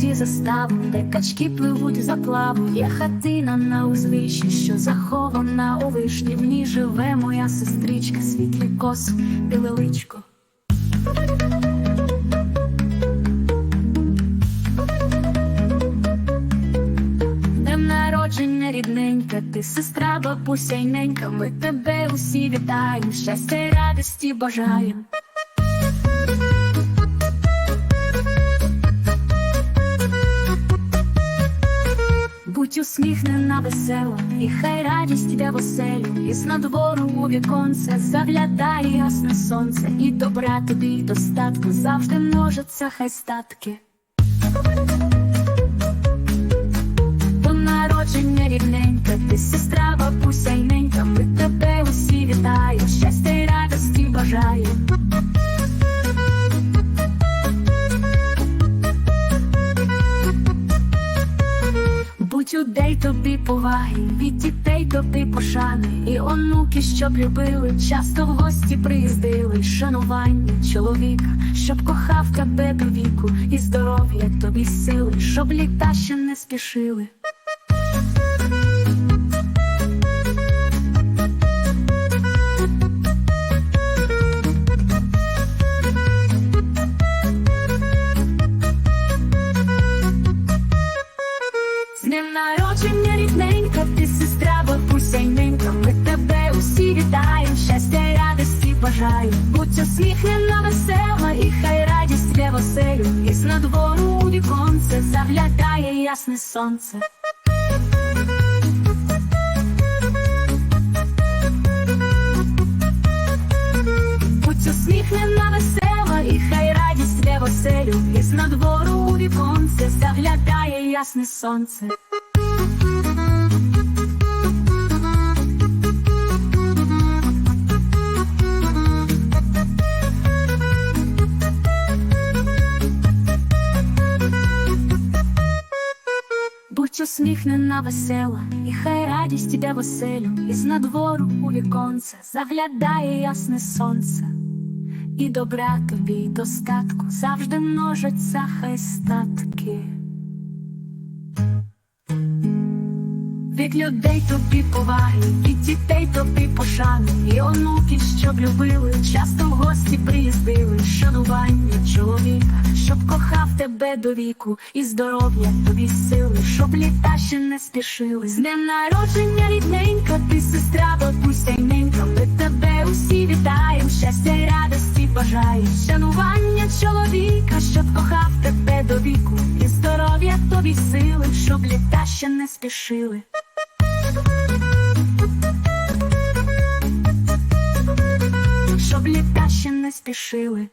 Ці застави, де качки пливуть за плаву. Є хатина на узвищі, що захована у вишні. В ній живе моя сестричка, світлі кос, біле личко. Днем народження рідненька, ти сестра, бабуся й ненька. Ми тебе усі вітаємо, щастя радості бажаємо. Будь усміхнена, весела, і хай радість йде в і з надвору у віконце заглядає ясне сонце, і добра тобі й достатку завжди множаться хай статки. До народження рідненька, ти сестра, бабуся й ненька, ми тебе усі вітаємо, щастя й радості бажаємо. Будь людей тобі поваги, від дітей тобі пошани, і онуки, щоб любили, часто в гості приїздили, шанування чоловіка, щоб кохав тебе до віку, і здоров'я тобі сили, щоб літа ще не спішили. Ти сестра, бабуся й ненька, ми тебе усі вітаємо, щастя й радості бажаю. Будь усміхнена, весела, і хай радість для в оселю, і з надвору у віконце заглядає ясне сонце. Будь усміхнена, весела, і хай радість для в оселю, і з надвору у віконце заглядає ясне сонце. Будь усміхнена, весела, і хай радість іде в оселю, і з надвору у віконце заглядає ясне сонце, і добра тобі й достатку завжди множаться хай статки. Від людей тобі поваги, від дітей тобі пошани, і онуки, щоб любили, часто в гості приїздили, шанування чоловіка, щоб кохав тебе до віку, і здоров'я тобі сили, щоб літа ще не спішили. З днем народження рідненька, ти сестра, бабуся й ненька, ми тебе усі вітаємо, щастя й радості бажаємо, шанування чоловіка, щоб кохав тебе до віку, і здоров'я тобі сили, щоб літа ще не спішили. Спішили.